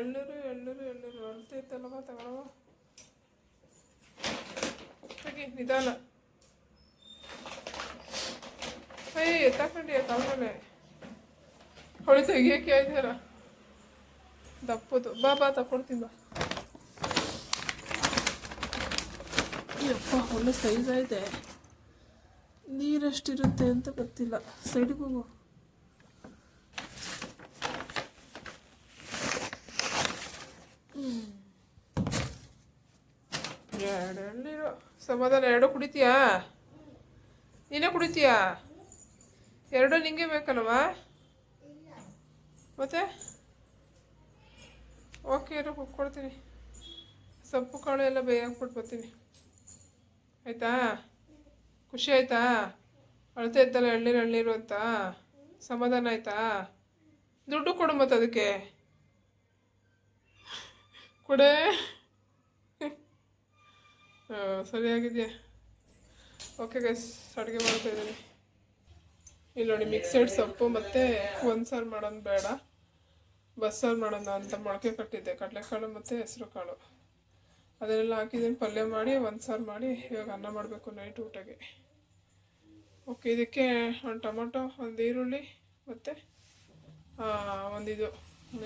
ಎಳ್ನೀರು ಎಳ್ನೀರು ಎಳ್ನೀರು ಅಳ್ತೈತಲ್ವ ತಗೊಳವ? ತೆಗಿ ನಿಧಾನ. ಅಯ್ಯ ಎತ್ತಾಕಂಡಿ ತಗೊಂಡೆ. ಹೊಳಿ ತೆಗಿಯಕ್ಕೆ ಆಯ್ತಾರ ದಪ್ಪದು. ಬಾ ಬಾ, ತಕೊಡ್ತೀನಿ, ಬಾ. ಯಪ್ಪ, ಒಳ್ಳೆ ಸೈಜ್ ಐತೆ ನೀರೆಷ್ಟಿರುತ್ತೆ ಅಂತ ಗೊತ್ತಿಲ್ಲ. ಸೈಡಿಗೆ ಹೋಗು ಎರಡು ಎಳ್ನೀರು ಸಮಾಧಾನ, ಎರಡು ಕುಡಿತೀಯಾ? ನೀನೇ ಕುಡಿತೀಯಾ? ಎರಡು ನಿಂಗೆ ಬೇಕಲ್ವಾ? ಮತ್ತೆ? ಓಕೆ ಎರಡು ಕೊಡ್ತೀನಿ ಸೊಪ್ಪು, ಕಾಳು ಎಲ್ಲ ಬೇಯಾಕ್ಬಿಟ್ಟು ಬರ್ತೀನಿ. ಆಯಿತಾ? ಖುಷಿ ಆಯ್ತಾ? ಅಳತೆ ಇತ್ತಲ್ಲ, ಎಳ್ನೀರು ಎಳ್ನೀರು ಅಂತ? ಸಮಾಧಾನ ಆಯ್ತಾ? ದುಡ್ಡು ಕೊಡು ಮತ್ತೆ ಅದಕ್ಕೆ ಕೊಡೆ. ಸರಿಯಾಗಿದೆಯಾ ಓಕೆ ಗೈಸ್ ಅಡುಗೆ ಮಾಡ್ತಾ ಇದ್ದೀನಿ. ಇಲ್ಲಿ ನೋಡಿ ಮಿಕ್ಸೆಡ್ ಸೊಪ್ಪು ಮತ್ತು ಒಂದು ಸಾರು ಮಾಡೋದು ಬೇಡ. ಬಸ್ಸಾರು ಮಾಡೋಣ ಅಂತ ಮೊಳಕೆ ಕಟ್ಟಿದ್ದೆ. ಕಡಲೆಕಾಳು ಮತ್ತು ಹೆಸರು ಕಾಳು ಅದನ್ನೆಲ್ಲ ಹಾಕಿದ್ದೀನಿ. ಪಲ್ಯ ಮಾಡಿ, ಒಂದು ಸಾರು ಮಾಡಿ. ಇವಾಗ ಅನ್ನ ಮಾಡಬೇಕು ನೈಟ್ ಊಟಕ್ಕೆ. ಓಕೆ ಇದಕ್ಕೆ ಒಂದು ಟೊಮೊಟೊ, ಒಂದು ಈರುಳ್ಳಿ ಮತ್ತು ಒಂದಿದು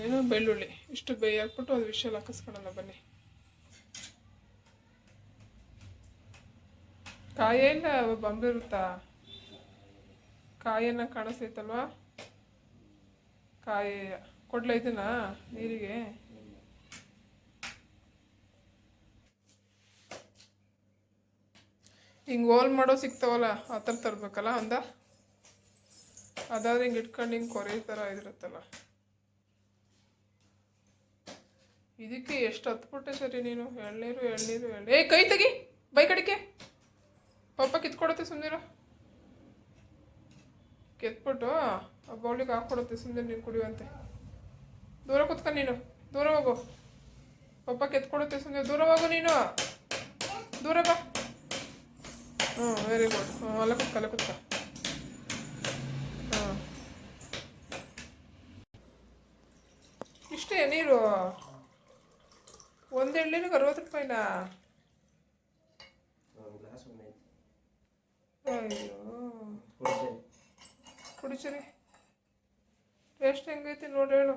ಏನು? ಬೆಳ್ಳುಳ್ಳಿ. ಇಷ್ಟು ಬೇಯಿ ಹಾಕ್ಬಿಟ್ಟು ಒಂದು ವಿಷಲ್ ಹಾಕಿಸ್ಕೊಳ್ಳೋಣ ಬನ್ನಿ. ಕಾಯೇ ಇಲ್ಲ ಬಂಬಿರುತ್ತಾ ಕಾಯನ್ನ ಕಾಣಿಸ್ತೈತಲ್ವಾ? ಕಾಯಿ ಕೊಡ್ಲ ಇದನ್ನ ನೀರಿಗೆ? ಹಿಂಗೆ ಹೋಲ್ ಮಾಡೋ ಸಿಗ್ತಾವಲ್ಲ, ಆ ಥರ ತರಬೇಕಲ್ಲ ಅಂದ? ಅದಾದ್ರೆ ಹಿಂಗೆ ಇಟ್ಕೊಂಡು ಹಿಂಗೆ ಕೊರೆ ಥರ ಇದಿರುತ್ತಲ್ಲ ಇದಕ್ಕೆ ಎಷ್ಟು ಹತ್ಬಿಟ್ಟೆ ಸರಿ ನೀನು. ಎಳ್ನೀರು ಎಳ್ನೀರು ಎಳ್ ಏ ಕೈ ತೆಗಿ! ಬೈ ಕಡಿಕೆ ಪಪ್ಪ ಕಿತ್ಕೊಡತ್ತೆ ಸುಮ್ಮನಿರು ಕೆತ್ಬಿಟ್ಟು ಆ ಬೌಲಿಗೆ ಹಾಕ್ಕೊಡುತ್ತೆ ಸುಮ್ಮನೆ ನೀನು ಕುಡಿಯುವಂತೆ. ದೂರ ಕೂತ್ಕ ನೀನು. ದೂರ ಹೋಗು. ಪಪ್ಪ ಕೆತ್ಕೊಡುತ್ತೆ ಸುಮ್ಮನೆ ದೂರ ಹೋಗು ನೀನು. ದೂರ ಬಾ. ಹ್ಞೂ ವೆರಿ ಗುಡ್ ಹ್ಞೂ, ಅಲ್ಲ ಕುತ್ಕ ಅಲ್ಲ ಕುತ್ಕ. ಹಾಂ ಇಷ್ಟೇ, ನೀರು. ಒಂದು ಅರವತ್ತು ರೂಪಾಯಿನಾ? ಅಯ್ಯೋ. ಕೊಡ್ತೇನೆ. ಕುಡಿಸರಿ. ಟೇಸ್ಟ್ ಹೆಂಗೈತಿ ನೋಡಿ ಹೇಳು.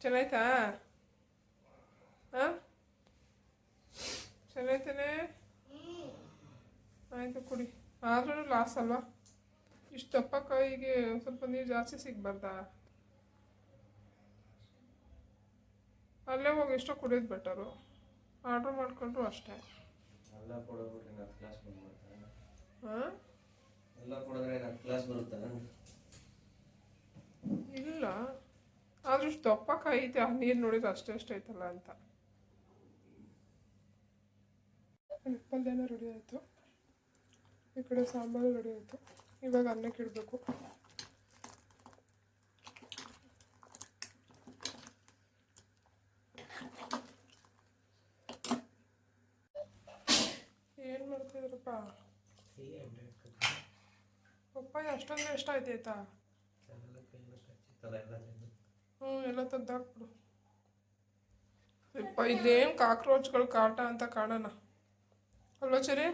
ಚೆನ್ನಾಯ್ತಾ? ಹಾಂ? ಚೆನ್ನಾಯ್ತಾನೆ? ಆಯಿತು ಕುಡಿ. ಆದ್ರೂ ಲಾಸ್ ಅಲ್ವಾ? ಇಷ್ಟು ದಪ್ಪ ಕಾಯಿಗೆ ಸ್ವಲ್ಪ ನೀರು ಜಾಸ್ತಿ ಸಿಗಬಾರ್ದಾ? ಅಲ್ಲೇ ಹೋಗಿ ಎಷ್ಟೋ ಕುಡಿಯೋದು ಬೆಟರು ಆರ್ಡ್ರ್ ಮಾಡಿಕೊಂಡ್ರು ಅಷ್ಟೇ. ಎಲ್ಲ ಕೊಡೋದ್ಬಿಟ್ರೆ ಹತ್ತು ಕ್ಲಾಸ್ ಬಂದ್ ಮಾಡ್ತಾರೆ ಹಾಂ? ಎಲ್ಲ ಕೊಡಿದ್ರೆ ಹತ್ತು ಗ್ಲಾಸ್ ಬರುತ್ತಾ? ಇಲ್ಲ. ಆದ್ರೂ ದಪ್ಪ ಕಾಯಿತೆ ಆ ನೀರು ನೋಡಿದ್ರೆ ಅಷ್ಟೇ ಅಷ್ಟೇ ಐತಲ್ಲ ಅಂತ. ಪಲ್ಯನ ರೆಡಿ ಆಯಿತು. ಈ ಕಡೆ ಸಾಂಬಾರು ರೆಡಿ ಆಯಿತು. ಇವಾಗ ಅನ್ನಕ್ಕೆ ಇಡಬೇಕು ಏನು ಮಾಡ್ತಿದ್ರಪ್ಪ ಪಪ್ಪಾಯ ಅಷ್ಟೊಂದು ಎಷ್ಟು ಆಯ್ತು ಆಯ್ತಾ? ಹ್ಞೂ ಎಲ್ಲ ತೆಗ್ದಾಕ್ಬಿಡು. ಯಪ್ಪ ಇಲ್ಲೇನು ಕಾಕ್ರೋಚ್ಗಳು ಕಾಟ ಅಂತ ಕಾಣೋಣ. ಅಲ್ವಾ ಚರಿ?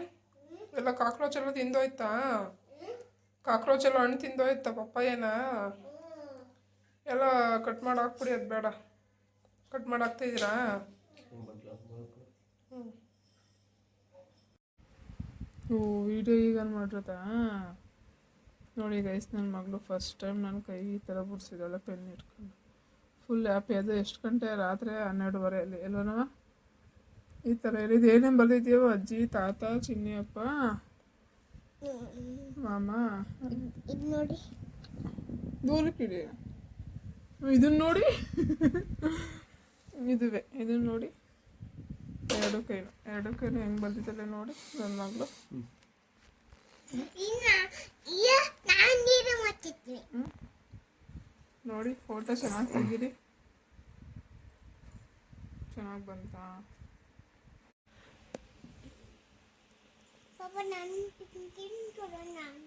ಎಲ್ಲ ಕಾಕ್ರೋಚ್ ಎಲ್ಲ ತಿಂದೋಯ್ತಾ? ಕಾಕ್ರೋಚ್ ಎಲ್ಲ ಹಣ್ಣು ತಿಂದೋಯ್ತಾ ಪಪ್ಪಾಯನ ಎಲ್ಲ ಕಟ್ ಮಾಡಿ ಹಾಕ್ಬಿಡಿ ಅದು ಬೇಡ. ಕಟ್ ಮಾಡಿ ಹಾಕ್ತಿದ್ದೀರಾ ಒಂದು ಗ್ಲಾಸ್ ಮುಳುಕು ಓ ವಿಡಿಯೋ ಈಗ ಮಾಡಿರೋದಾ ನೋಡಿ ಗೈಸ್ ನನ್ನ ಮಗಳು ಫಸ್ಟ್ ಟೈಮ್ ನನ್ನ ಕೈ ಈ ಥರ ಬಿಡ್ಸಿದ್ದಾಳೆ ಪೆನ್ ಇಟ್ಕೊಂಡು ಫುಲ್ ಹ್ಯಾಪಿ ಅದು ಎಷ್ಟು ಗಂಟೆ? ರಾತ್ರಿ ಹನ್ನೆರಡುವರೆಯಲ್ಲಿ ಎಲ್ಲನವ ಈ ಥರ ಹೇಳಿದ್ದು. ಏನೇನು ಬರ್ದಿದ್ಯೋ ಅಜ್ಜಿ ತಾತ ಚಿನ್ನಿಯಪ್ಪ? ಮಾಮ? ನೋಡಿ. ದೂರಕ್ಕಿಡಿ ಇದನ್ನ ನೋಡಿ. ಇದುವೆ ಇದನ್ನ ನೋಡಿ. ಎರಡು ಕೈನು ಎರಡು ಕೈನು ಹೆಂಗೆ ಬಂದಿದ್ದಲ್ಲ ನೋಡಿ ನನ್ನ ಮಗಳು. ನೋಡಿ ಫೋಟೋ ಚೆನ್ನಾಗಿ ತೆಗೀರಿ. ಚೆನ್ನಾಗಿ ಬಂತಾ? ಪಾಪ ನಾನು ನಾನು